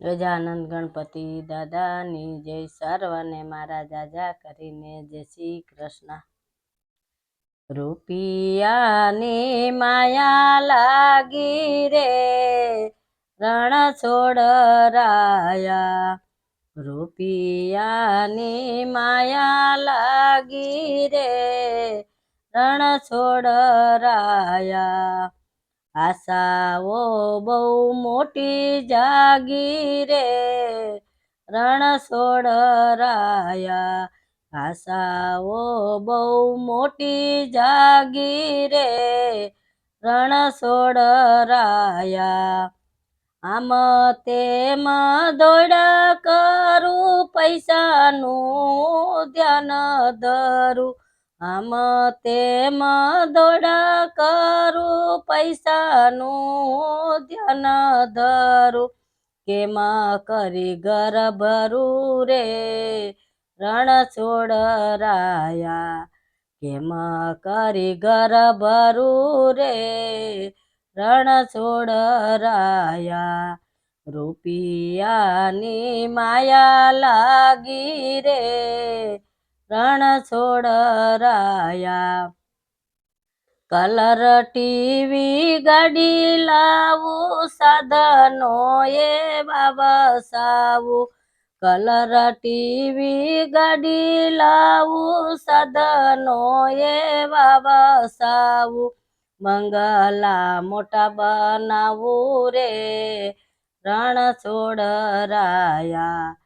ગજાનંદ ગણપતિ દાદાની જય સર્વને મારા જાજા કરીને જય શ્રી કૃષ્ણ. રૂપિયાની માયા લાગી રે, રણ છોડરાયા. રૂપિયાની માયા લાગી રે, રણ છોડરાયા. આશાઓ બહુ મોટી જાગી રે. રણ છોડરાયા આશાઓ બહુ મોટી જાગી રે. રણ છોડરાયા આમ તેમ દોડા કરું પૈસાનું ધ્યાન ધરું. આમ તેમ દોડા કરું પૈસાનું ધ્યાન ધરું. કેમાં કરી ઘર ભરું રે? રણ છોડરાયા કેમાં કરી ઘર ભરું રે? રણ છોડરાયા રૂપિયાની માયા લાગી રે. રણ છોડરાયા. કલર ટીવી ગાડી લાવું, સાધનો એ બાબસાવું કલર ટીવી ગાડી લાવું, સાધનો એ બાબસાવું મંગલા મોટા બનાવું રે, રણ છોડરાયા.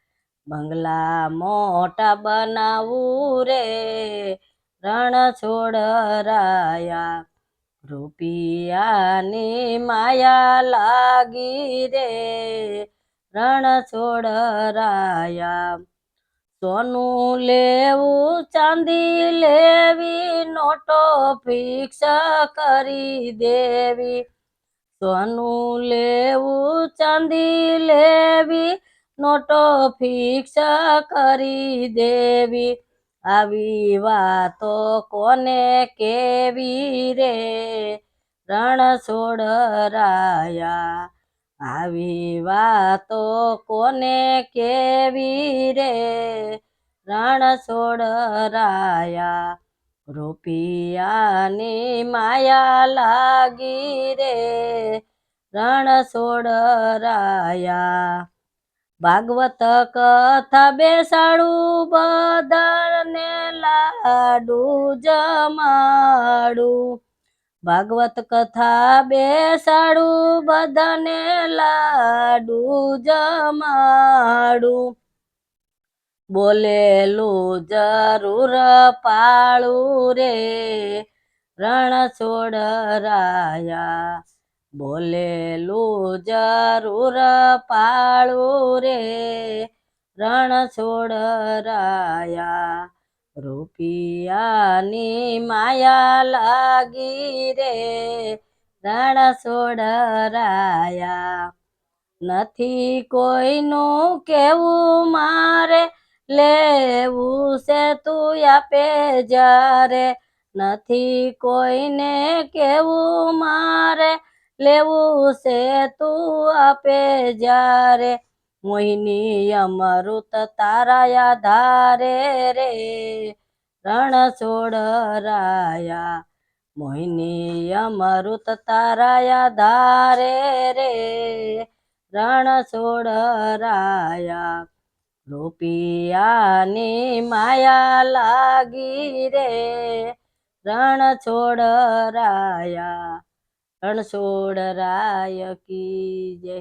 બંગલા મોટા બનાવું રે. રણ છોડરાયા રૂપિયાની માયા લાગી રે. રણ છોડરાયા સોનું લેવું, ચાંદી લેવી, નોટો ફિક્સ કરી દેવી. સોનું લેવું, ચાંદી લેવી નોટો ફિક્સ કરી દેવી. આવી વાતો કોને કેવી રે? રણ છોડરાયા. આવી વાતો કોને કેવી રે? રણ છોડરાયા. રૂપિયાની માયા લાગી રે. રણ છોડરાયા. ભાગવત કથા બેસાડું, બધાને લાડુ જમાડું. ભાગવત કથા બેસાડું, બધાને લાડુ જમાડું. બોલેલું જરૂર પાળું રે, રણ છોડરાયા બોલેલું જરૂર પાળું રે, રણ છોડરાયા રૂપિયાની માયા લાગી રે, રણ છોડરાયા નથી કોઈનું કેવું મારે, લેવું છે તું આપે જ્યારે. નથી કોઈને કેવું મારે લેવું છે તું આપે જ્યારે? મોહિની અમૃત તારા આધારે રે, રણ છોડરાયા. મોહિની અમૃત તારા આધારે રે, રણ છોડરાયા. રૂપિયાની માયા લાગી રે, રણ છોડરાયા. રણ છોડરાય કી જય.